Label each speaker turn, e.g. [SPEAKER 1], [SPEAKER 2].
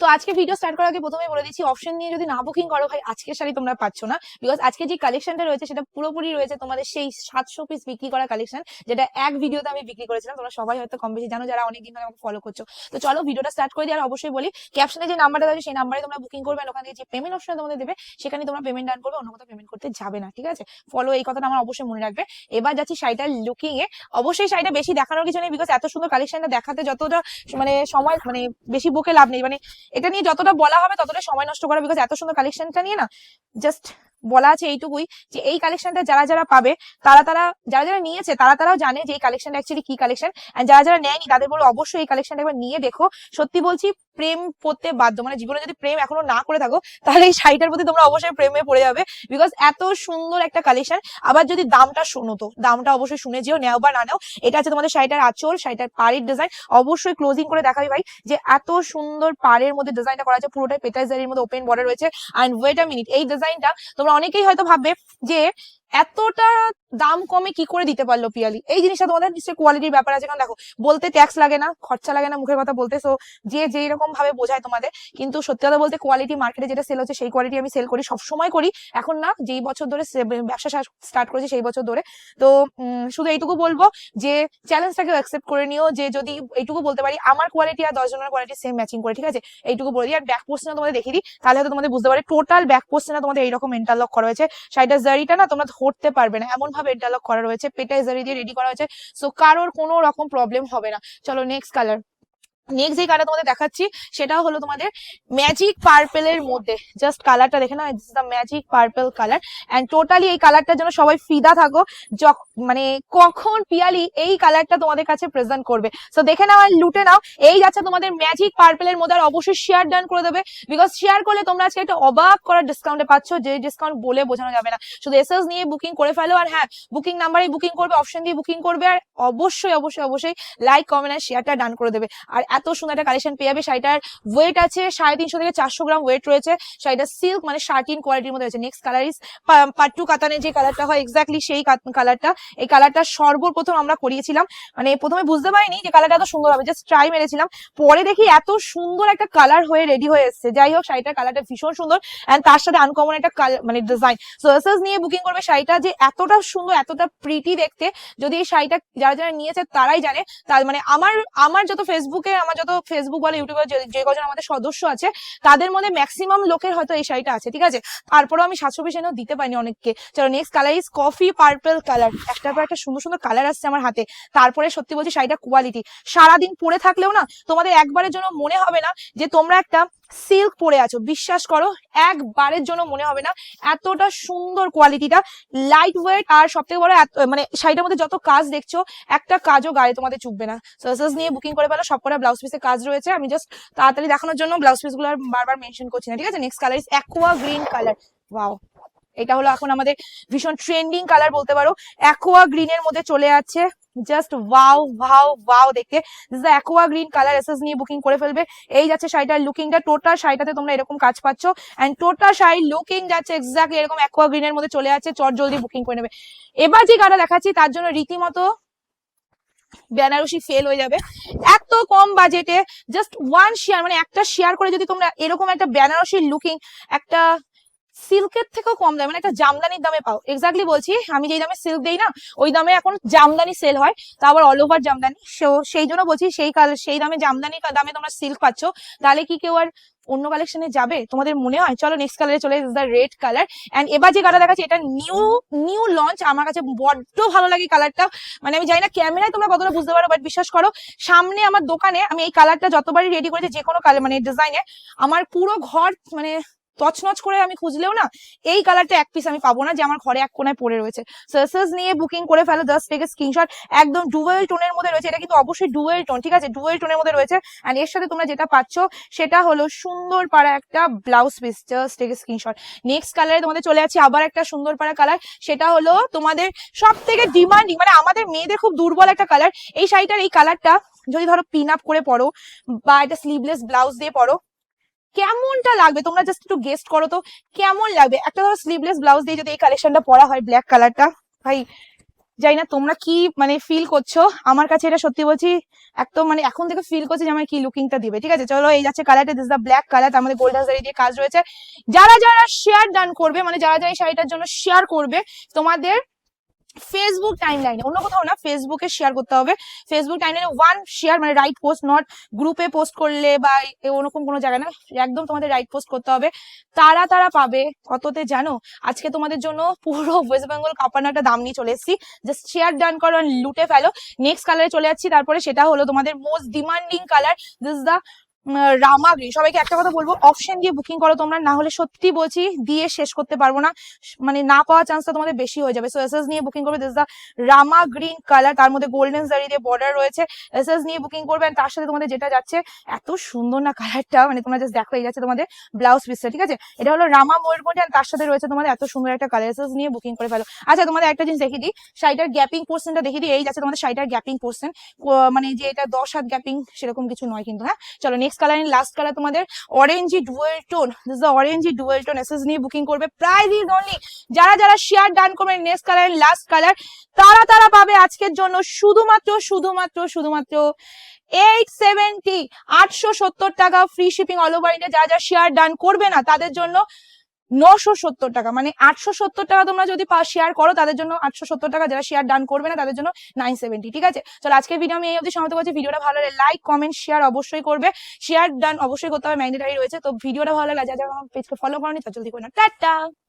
[SPEAKER 1] তো আজকে video start করার আগে প্রথমে বলে দিচ্ছি অপশন নিয়ে যদি না বুকিং করো ভাই, আজকের শাড়ি তোমরা পাচ্ছ না। বিকজ আজকে যে কালেকশনটা রয়েছে, সেটা পুরোপুরি রয়েছে তোমাদের সেই সাতশো পিস বিক্রি করা কালেকশন যেটা এক ভিডিওতে আমি বিক্রি করেছিলাম। তোমরা সবাই হয়তো কম বেশি জানো যারা অনেকদিন ধরে আমাকে ফলো করছ। তো চলো ভিডিওটা স্টার্ট করে দিয়ে আর অবশ্যই বলি ক্যাপশনে যে নাম্বারটা আছে সেই নাম্বারে তোমরা বুকিং করবে ওখান থেকে যে পেমেন্ট অপশন তোমাদের দেবে, সেখানে তোমরা পেমেন্ট ডান করবে, অন্য কোথাও পেমেন্ট করতে যাবে না, ঠিক আছে? ফলো এই কথাটা আমার অবশ্যই মনে রাখবে। এবার যাচ্ছি শাড়িটার লুকিং এ অবশ্যই শাড়িটা বেশি দেখানোর কিছু নেই বিকজ এত সুন্দর কালেকশনটা দেখাতে যতটা মানে সময় মানে বেশি বুকে লাভ নেই। মানে এটা নিয়ে যতটা বলা হবে ততটা সময় নষ্ট করা বিকজ এত সুন্দর কালেকশনটা নিয়ে না জাস্ট বলা আছে এইটুকুই যে এই কালেকশনটা যারা যারা পাবে, তারা তারা যারা যারা নিয়েছে, তারা তারাও জানে যে এই কালেকশনটা অ্যাকচুয়ালি কি কালেকশন আর যারা যারা নেয়নি তাদের বলে অবশ্যই এই কালেকশনটা একবার নিয়ে দেখো। সত্যি বলছি প্রেম করতে বাধ্য মানে জীবনে যদি প্রেম এখনও না করে থাকো, তাহলে এই শাড়িটার প্রতি তোমরা অবশ্যই প্রেমে পড়ে যাবে। বিকজ এত সুন্দর একটা কালেকশন আবার যদি দামটা শোনো তো দামটা অবশ্যই শুনে যেও, নেও বা না নেও, এটা আছে তোমাদের শাড়িটার আঁচল, শাড়িটার পাড়ের ডিজাইন অবশ্যই ক্লোজিং করে দেখাবি ভাই, যে এত সুন্দর পাড়ের মধ্যে ডিজাইনটা করা আছে, পুরোটাই পেটাইজারির মধ্যে ওপেন বর্ডার রয়েছে। অ্যান্ড ওয়েট আ মিনিট এই ডিজাইনটা তোমরা অনেকেই হয়তো ভাববে যে এতটা দাম কমে কি করে দিতে পারল পিয়ালি? এই জিনিসটা তোমাদের নিশ্চয়ই কোয়ালিটির ব্যাপার আছে। কারণ দেখো, বলতে ট্যাক্স লাগে না, খরচা লাগে না, মুখের কথা বলতে সো যে যেই রকম ভাবে বোঝায় তোমাদের। কিন্তু সত্যি কথা বলতে কোয়ালিটি মার্কেটে যেটা সেল হচ্ছে, সেই কোয়ালিটি আমি সেল করি, সবসময় করি। এখন না, যেই বছর ধরে ব্যবসা স্টার্ট করেছি, সেই বছর ধরে। তো শুধু এইটুকু বলব যে চ্যালেঞ্জটাকে অ্যাকসেপ্ট করে নিও, যে যদি এইটুকু বলতে পারি, আমার কোয়ালিটি আর দশ জনের কোয়ালিটি সেম ম্যাচিং করে, ঠিক আছে? এইটুকু বলে দিই। আর ব্যাক পোস্টটা তোমাদের দেখিয়ে দিই। তাহলে হয়তো তোমাদের বুঝতে পারে টোটাল ব্যাক পোস্টটা তোমাদের এইরকম ইন্টারলক করা হয়েছে। সাইডার জারিটা না তোমরা ধরতে পারবে না। এমন ভাবে ইন্টারলক করা রয়েছে। পেটাইজারি দিয়ে রেডি করা হয়েছে। সো কারোর কোনো রকম প্রবলেম হবে না। চলো নেক্সট কালার নেক্সট যে কালার তোমাদের দেখাচ্ছি সেটা হলো তোমাদের ম্যাজিক পার্পেলের মধ্যে। জাস্ট কালারটা দেখে না this the magic purple colour and totally এই কালারটার জন্য সবাই ফিদা থাকো। মানে কখন পিয়ালি এই কালারটা তোমাদের কাছে প্রেজেন্ট করবে। সো দেখে নাও আর লুটে নাও। এই যাচ্ছে তোমাদের ম্যাজিক পার্পেলের মধ্যে আর অবশ্যই শেয়ার ডান করে দেবে। বিকজ শেয়ার করলে তোমরা আজকে একটা অবাক করার ডিসকাউন্টে পাচ্ছ, যে ডিসকাউন্ট বলে বোঝানো যাবে না। শুধু এসএস নিয়ে বুকিং করে ফেলো আর হ্যাঁ বুকিং নাম্বারে বুকিং করবে অপশন দিয়ে বুকিং করবে। আর অবশ্যই অবশ্যই অবশ্যই লাইক কমেন্ট আর শেয়ারটা ডান করে দেবে। আর এত সুন্দর একটা কালেকশন পেয়ে যাবে। শাড়িটার ওয়েট আছে সাড়ে তিনশো থেকে চারশো গ্রাম ওয়েট রয়েছে। শাড়িটা সিল্ক মানে শার্টিন কোয়ালিটির মধ্যে রয়েছে। নেক্সট কালার ইস পাট্টু কাতানের যে কালারটা হয় এক্স্যাক্টলি সেই কালারটা এই কালারটা সর্বপ্রথম আমরা করিয়েছিলাম মানে প্রথমে বুঝতে পারিনি যে কালারটা এত সুন্দর হবে জাস্ট ট্রাই মেরেছিলাম। পরে দেখি এত সুন্দর একটা কালার হয়ে রেডি হয়ে এসেছে। যাই হোক, শাড়িটার কালারটা ভীষণ সুন্দর এন্ড তার সাথে আনকমন একটা মানে ডিজাইন সো এসএস নিয়ে বুকিং করবে শাড়িটা যে এতটা সুন্দর, এতটা প্রিটি দেখতে। যদি এই শাড়িটা যারা যারা নিয়েছে তারাই জানে। তার মানে আমার আমার যত ফেসবুকে আমার যত ফেসবুক বলে ইউটিউবে যে- কজন আমাদের সদস্য আছে, তাদের মধ্যে ম্যাক্সিমাম লোকের হয়তো এই শাড়িটা আছে, ঠিক আছে? তারপরেও আমি সাতশো পিস এনেও দিতে পারিনি অনেককে। চলো next colour is coffee purple colour একটার পর একটা সুন্দর সুন্দর কালার আসছে আমার হাতে। তারপরে সত্যি বলছি শাড়িটা কোয়ালিটি সারাদিন পরে থাকলেও না, তোমাদের একবারের জন্য মনে হবে না যে তোমরা একটা সিল্ক পরে আছো। বিশ্বাস করো, একবারের জন্য মনে হবে না এতটা সুন্দর কোয়ালিটিটা লাইট ওয়েট আর সব থেকে বড় মানে শাড়িটার মধ্যে যত কাজ দেখছ, একটা কাজও গায়ে তোমাদের চুপবে না। সার্সেস নিয়ে বুকিং করে ফেলো সব কটা ব্লাউজ পিসের কাজ রয়েছে। আমি জাস্ট তাড়াতাড়ি দেখানোর জন্য ব্লাউজ পিসগুলো আর বারবার মেনশন করছি না, ঠিক আছে? Next colour is aqua green colour wow এটা হলো এখন আমাদের ভীষণ ট্রেন্ডিং কালার বলতে পারো। অ্যাকোয়া গ্রিনের মধ্যে চলে যাচ্ছে। জাস্ট ওয়াও ভাও ওয়াও দেখতে the aqua green colour SS নিয়ে বুকিং করে ফেলবে। এই যাচ্ছে শাড়িটার লুকিংটা টোটাল শাড়িটাতে তোমরা এরকম কাজ পাচ্ছ। অ্যান্ড টোটাল শাড়ি লুকিং যাচ্ছে এক্স্যাক্টলি এরকম অ্যাকোয়া গ্রিনের মধ্যে চলে যাচ্ছে চট জলদি বুকিং করে নেবে। এবার যে গাড়া দেখাচ্ছি, তার জন্য রীতিমতো বেনারসি ফেল হয়ে যাবে। এত কম বাজেটে জাস্ট ওয়ান শেয়ার মানে একটা শেয়ার করে যদি তোমরা এরকম একটা বেনারসি লুকিং একটা সিল্কের থেকেও কম দামে মানে একটা জামদানির দামে পাও। এক্স্যাক্টলি বলছি, আমি যেই দামে সিল্ক দেই না, ওই দামে এখন জামদানি সেল হয়। তা আবার অল ওভার জামদানি। সেই জন্য বলছি, সেই কাল, সেই দামে জামদানি দামে তোমরা সিল্ক পাচ্ছ। তাহলে কি কেউ আর অন্য কালেকশনে যাবে? তোমাদের মনে হয়? চলো নেক্সট কালারে চলে দ্য রেড কালার এন্ড এবার যে কালার দেখাচ্ছি, এটা নিউ নিউ লঞ্চ আমার কাছে বড্ড ভালো লাগে কালারটা মানে আমি জানি না ক্যামেরায় তোমরা কতটা বুঝতে পারো বাট বিশ্বাস করো, সামনে আমার দোকানে আমি এই কালারটা যতবারই রেডি করেছি, যে কোনো কালার মানে ডিজাইনে আমার পুরো ঘর মানে তছনছ করে আমি খুঁজলেও না, এই কালারটা এক পিস আমি পাবো না যে আমার ঘরে এক কোনায় পড়ে রয়েছে। সার্সেস নিয়ে বুকিং করে ফেলো জাস্ট থেকে স্ক্রিনশট একদম ডুয়েল টোনের মধ্যে রয়েছে। এটা কিন্তু অবশ্যই ডুয়েল টোন ঠিক আছে? ডুয়েল টোনের মধ্যে রয়েছে। এন্ড এর সাথে তোমরা যেটা পাচ্ছ, সেটা হলো সুন্দর পাড়া একটা ব্লাউজ পিস জাস্ট থেকে স্ক্রিনশট নেক্সট কালারে তোমাদের চলে যাচ্ছে, আবার একটা সুন্দর পাড়া কালার সেটা হলো তোমাদের সব থেকে ডিমান্ডিং মানে আমাদের মেয়েদের খুব দুর্বল একটা কালার এই শাড়িটার এই কালারটা যদি ধরো পিন আপ করে পরো, বা একটা স্লিভলেস ব্লাউজ দিয়ে পরো কেমনটা লাগবে? তোমরা জাস্ট একটু গেস্ট করো তো, কেমন লাগবে? একটা ধরো স্লিভলেস ব্লাউজ দিয়ে যদি এই কালেকশনটা পরা হয় ব্ল্যাক কালারটা ভাই জানি না তোমরা কি মানে ফিল করছ? আমার কাছে এটা সত্যি বলছি, একদম মানে এখন থেকে ফিল করছি যে আমার কি লুকিংটা দিবে, ঠিক আছে? চলো, এই যাচ্ছে কালারটা দিস দা ব্ল্যাক কালার মধ্যে গোল্ডেন জারি দিয়ে কাজ রয়েছে। যারা যারা শেয়ার ডান করবে মানে যারা যারা এই শাড়িটার জন্য শেয়ার করবে, তোমাদের ফেসবুক টাইম লাইনে অন্য কোথাও না ফেসবুকে শেয়ার করতে হবে। ফেসবুক টাইম লাইনে ওয়ান শেয়ার মানে রাইট পোস্ট নট গ্রুপে পোস্ট করলে বা ওরকম কোনো জায়গায় না, একদম তোমাদের রাইট পোস্ট করতে হবে। তারা তারা পাবে, কততে জানো? আজকে তোমাদের জন্য পুরো ওয়েস্ট বেঙ্গল কাপানো একটা দাম নিয়ে চলে এসেছি। জাস্ট শেয়ার ডান করো লুটে ফেলো। নেক্সট কালারে চলে যাচ্ছি, তারপরে সেটা হলো তোমাদের most demanding colour this the Rama green সবাইকে একটা কথা বলব অপশন দিয়ে বুকিং করো তোমরা, না হলে সত্যি বলছি, দিয়ে শেষ করতে পারব না মানে না পাওয়ার চান্সটা তোমাদের বেশি হয়ে যাবে। সো এসএস নিয়ে বুকিং করবে this the Rama green colour তার মধ্যে গোল্ডেন জারি দিয়ে বর্ডার রয়েছে। এসএস নিয়ে বুকিং করবে তার সাথে তোমাদের যেটা যাচ্ছে, এত সুন্দর না কালারটা মানে তোমরা জাস্ট দেখো, এই যাচ্ছে তোমাদের ব্লাউজ পিসটা ঠিক আছে? এটা হলো রামা ময়ূরকণ্ঠী and তার সাথে রয়েছে তোমাদের এত সুন্দর একটা কালার এসএস নিয়ে বুকিং করে ফেলো। আচ্ছা তোমাদের একটা জিনিস দেখিয়ে দিই শাড়িটার গ্যাপিং পোর্শনটা দেখিয়ে দিই, এই যাচ্ছে তোমাদের শাড়িটার গ্যাপিং পোর্শন মানে যে এটা দশ হাত গ্যাপিং সেরকম কিছু নয় কিন্তু হ্যাঁ? চলো নেক্সট কালার লাস্ট কালার তোমাদের orangey dual tone this the orangey dual tone SS নিয়ে বুকিং করবে প্রাইস ইজ অনলি যারা যারা শেয়ার ডান করবে নেক্সট কালার লাস্ট কালার তারা তারা পাবে আজকের জন্য শুধুমাত্র শুধুমাত্র শুধুমাত্র এইট সেভেন্টি আটশো সত্তর টাকা free shipping all over India যারা যারা শেয়ার ডান করবে না, তাদের জন্য নশো সত্তর টাকা মানে আটশো সত্তর টাকা তোমরা যদি শেয়ার করো, তাদের জন্য আটশো সত্তর টাকা যারা শেয়ার ডান করবে না, তাদের জন্য নাইন সেভেন্টি ঠিক আছে? চলো, আজকের ভিডিও আমি এই অবধি সমাপ্ত করছি। ভিডিওটা ভালো লাগে লাইক কমেন্ট শেয়ার অবশ্যই করবে। শেয়ার ডান অবশ্যই করতে হবে ম্যান্ডেটারি রয়েছে। তো ভিডিওটা ভালো লাগে যা যা আমার পেজকে ফলো করনি তা জলদি করে না টাটা!